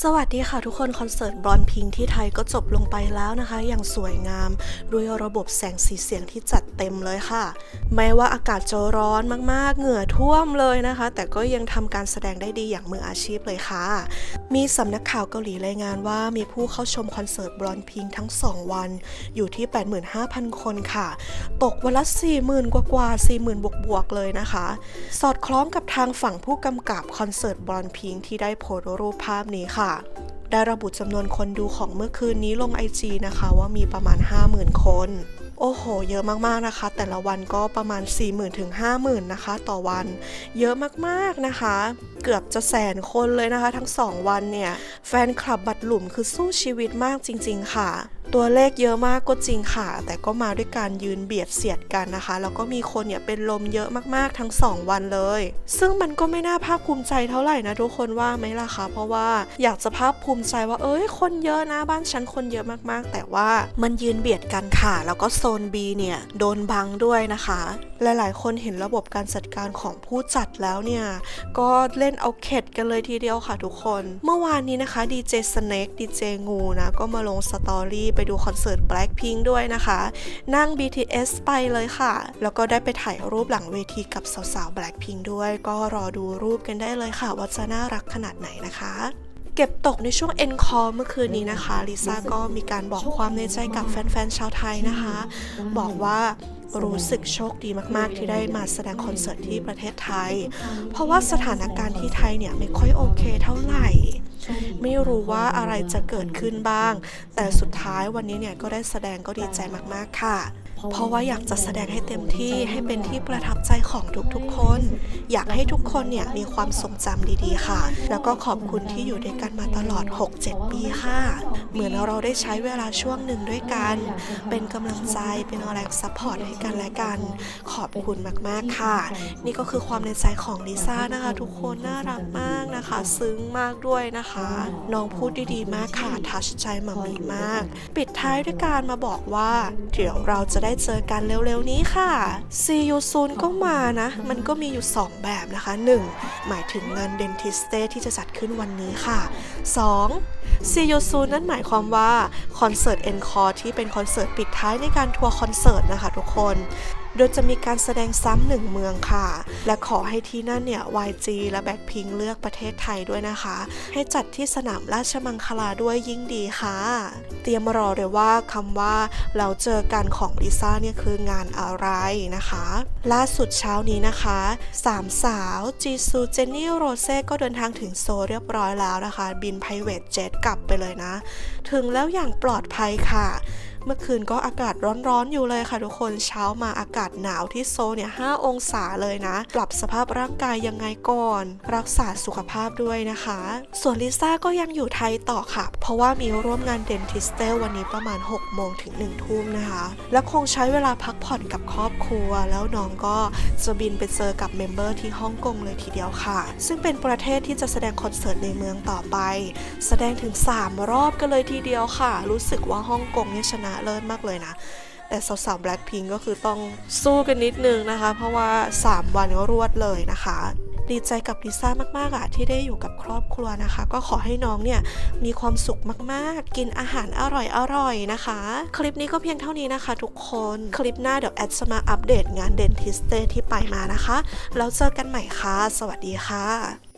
สวัสดีค่ะทุกคนคอนเสิร์ตบอลพิงที่ไทยก็จบลงไปแล้วนะคะ อย่างสวยงามด้วยระบบแสงสีเสียงที่จัดเต็มเลยค่ะ แม้ว่าอากาศจะร้อนมากๆ เหงื่อท่วมเลยนะคะ แต่ก็ยังทำการแสดงได้ดีอย่างมืออาชีพเลยค่ะ มีสำนักข่าวเกาหลีรายงานว่ามีผู้เข้าชมคอนเสิร์ตบอลพิงทั้ง 2 วัน อยู่ที่ 85,000 คนค่ะ ตกวันละ 40,000 กว่ากว่า40,000 บวกบวกเลยนะคะ สอดคล้องกับทางฝั่งผู้กำกับคอนเสิร์ตบอลพิงที่ได้โพสต์รูปภาพนี้ค่ะได้ระบุจำนวนคนดูของเมื่อคืนนี้ลง IG นะคะว่ามีประมาณ 50,000 คน โอ้โห เยอะมากๆนะคะ แต่ละวันก็ประมาณ 40,000ถึง50,000นะคะ ต่อวัน เยอะมากๆนะคะ เกือบจะแสนคนเลยนะคะ ทั้ง 2 วันเนี่ย ฟนคลับบัตรหลุมคือสู้ชีวิตมากจริง ๆ ค่ะ ตัวเลขเยอะมากก็จริงค่ะ แต่ก็มาด้วยการยืนเบียดเสียดกันนะคะ แล้วก็มีคนเนี่ยเป็นลมเยอะมากๆทั้ง 2 วันเลย ซึ่งมันก็ไม่น่าภาคภูมิใจเท่าไหร่นะทุกคนว่าไหมล่ะคะ เพราะว่าอยากจะภาคภูมิใจว่าเอ้ยคนเยอะนะบ้านฉันคนเยอะมากๆ แต่ว่ามันยืนเบียดกันค่ะ แล้วก็โซน B เนี่ยโดนบังด้วยนะคะ หลายๆ คนเห็นระบบการจัดการของผู้จัดแล้วเนี่ยก็เล่นเอาเข็ดกันเลยทีเดียวค่ะทุกคน เมื่อวานนี้นะคะดีเจสเน็กดีเจงูนะ ก็มาลงสตอรี่ไปดูคอนเสิร์ต Blackpink ด้วยนะคะ นั่ง BTS ไปเลยค่ะ แล้วก็ได้ไปถ่ายรูปหลังเวทีกับสาวๆ Blackpink ด้วย ก็รอดูรูปกันได้เลยค่ะ ว่าจะน่ารักขนาดไหนนะคะเก็บตกในช่วง e n c o r e เมื่อคืนนี้นะคะลิซ่าก็มีการบอกความในใจกับแฟนๆชาวไทยนะคะ บอกว่า รู้สึกโชคดีมาก ๆ ที่ได้มาแสดงคอนเสิร์ตที่ประเทศไทย เพราะว่าสถานการณ์ที่ไทยเนี่ยไม่ค่อยโอเคเท่าไหร่ ไม่รู้ว่าอะไรจะเกิดขึ้นบ้าง แต่สุดท้ายวันนี้เนี่ยก็ได้แสดงก็ดีใจมาก ๆ ค่ะ เพราะว่าอยากจะแสดงให้เต็มที่ให้เป็นที่ประทับใจของทุกๆคน อยากให้ทุกคนเนี่ยมีความทรงจำดีๆค่ะ แล้วก็ขอบคุณที่อยู่ด้วยกันมาตลอด 6-7 ปีค่ะ เหมือนเราได้ใช้เวลาช่วงหนึ่งด้วยกัน เป็นกำลังใจเป็นแรงซัพพอร์ตให้กันและกัน ขอบคุณมากๆค่ะ นี่ก็คือความในใจของลิซ่านะคะ ทุกคนน่ารักมากนะคะ ซึ้งมากด้วยนะคะ น้องพูดดีๆมากค่ะทัชใจมามีมาก ปิดท้ายด้วยการมาบอกว่า เดี๋ยวเราจะได้เจอกันเร็วๆนี้ค่ะ See you soon ก็มานะ มันก็มีอยู่ 2 แบบนะคะ 1. หมายถึงงาน Dentist Day ที่จะจัดขึ้นวันนี้ค่ะ 2. ซียูซูนนั้นหมายความว่าคอนเสิร์ตเอนคอร์ที่เป็นคอนเสิร์ตปิดท้ายในการทัวร์คอนเสิร์ตนะคะทุกคน โดยจะมีการแสดงซ้ำหนึ่งเมืองค่ะ และขอให้ที่นั่นเนี่ย YG และ Blackpink เลือกประเทศไทยด้วยนะคะ ให้จัดที่สนามราชมังคลาด้วยยิ่งดีค่ะ เตรียมรอเลยว่าคำว่าเราเจอกันของลิซ่าเนี่ยคืองานอะไรนะคะ ล่าสุดเช้านี้นะคะสามสาวจีซูเจนนี่โรเซ่ก็เดินทางถึงโซลเรียบร้อยแล้วนะคะ บิน private jet กลับไปเลยนะ ถึงแล้วอย่างปลอดภัยค่ะ เมื่อคืนก็อากาศร้อนๆอยู่เลยค่ะทุกคนเช้ามาอากาศหนาวที่โซเนี่ย5องศาเลยนะ ปรับสภาพร่างกายยังไงก่อน รักษาสุขภาพด้วยนะคะ ส่วนลิซ่าก็ยังอยู่ไทยต่อค่ะ เพราะว่ามีร่วมงานเดนทิสเตลวันนี้ประมาณ 6 โมงถึง 1 ทุ่มนะคะ และคงใช้เวลาพักผ่อนกับครอบครัว แล้วน้องก็จะบินไปเจอกับเมมเบอร์ที่ฮ่องกงเลยทีเดียวค่ะ ซึ่งเป็นประเทศที่จะแสดงคอนเสิร์ตในเมืองต่อไป แสดงถึง 3 รอบกันเลยทีเดียวค่ะ รู้สึกว่าฮ่องกงเนี่ยชนะเลิศมากเลยนะ แต่สาวๆ Blackpink ก็คือต้องสู้กันนิดนึงนะคะ เพราะว่า 3 วันก็รวดเลยนะคะ ดีใจกับลิซ่ามากๆอะที่ได้อยู่กับครอบครัวนะคะ ก็ขอให้น้องเนี่ยมีความสุขมากๆ กินอาหารอร่อยๆนะคะ คลิปนี้ก็เพียงเท่านี้นะคะ ทุกคนคลิปหน้าเดี๋ยวแอดจะมาอัปเดตงานเดนทิสเตที่ไปมานะคะแล้วเจอกันใหม่ค่ะ สวัสดีค่ะ